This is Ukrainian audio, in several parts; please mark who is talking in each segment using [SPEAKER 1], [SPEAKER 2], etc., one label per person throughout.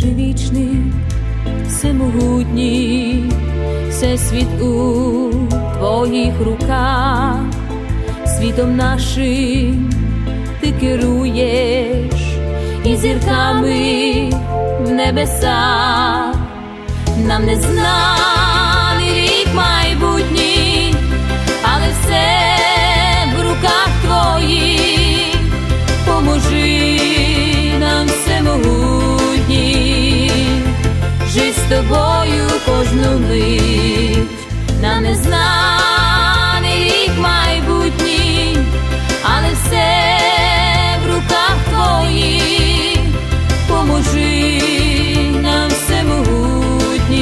[SPEAKER 1] Боже вічний, всемогутній, всесвіт у твоїх руках, світом нашим ти керуєш і зірками в небесах, нам не знаний з тобою кожну мить, нам не знаний рік майбутній, але все в руках твоїх, поможи нам всемогутній,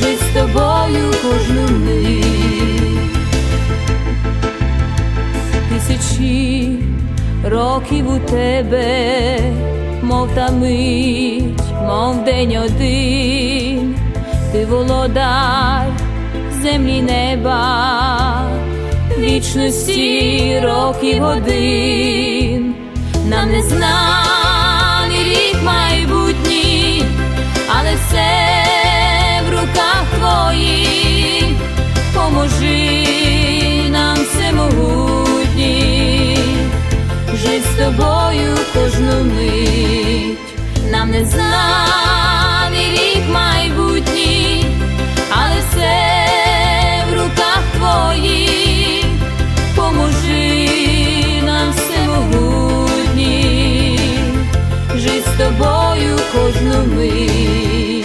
[SPEAKER 1] жить з тобою кожну мить. Тисячі років у тебе, мов та мить, мов день один, ти володар землі неба, вічності років годин, нам не знаний рік майбутній, але все в руках твоїх, поможи нам всемогутній, жить з тобою кожну мить, нам не знаний рік майбутній, але все в руках твоїх, поможи нам всемогутній, жить з тобою кожну мить.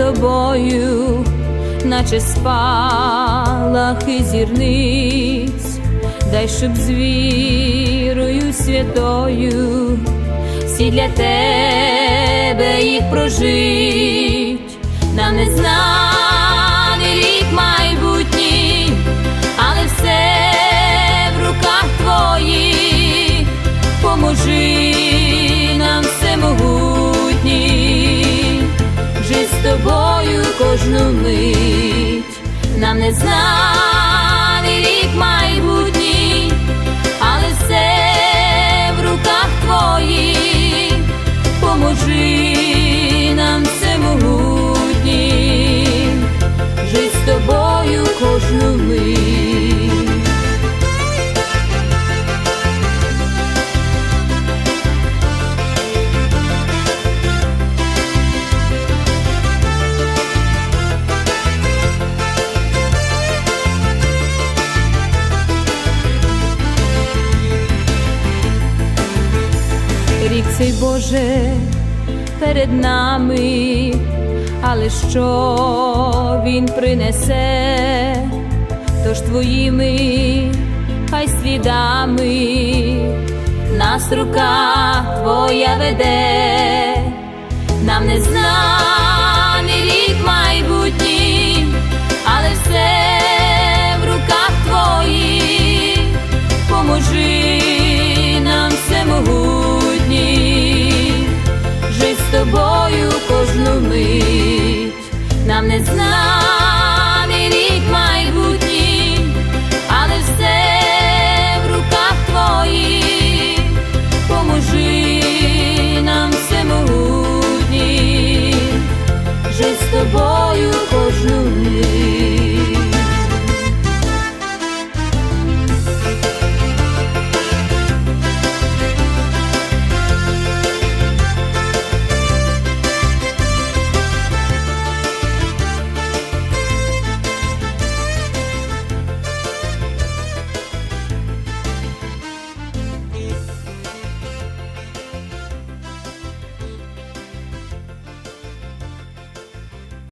[SPEAKER 1] Тобою, наче спалахи зірниць, дай, щоб з вірою святою всі для тебе їх прожить, нам не знаний мить, нам не знаний цей Боже перед нами, але що він принесе, тож твоїми хай слідами нас рука твоя веде, нам не знаний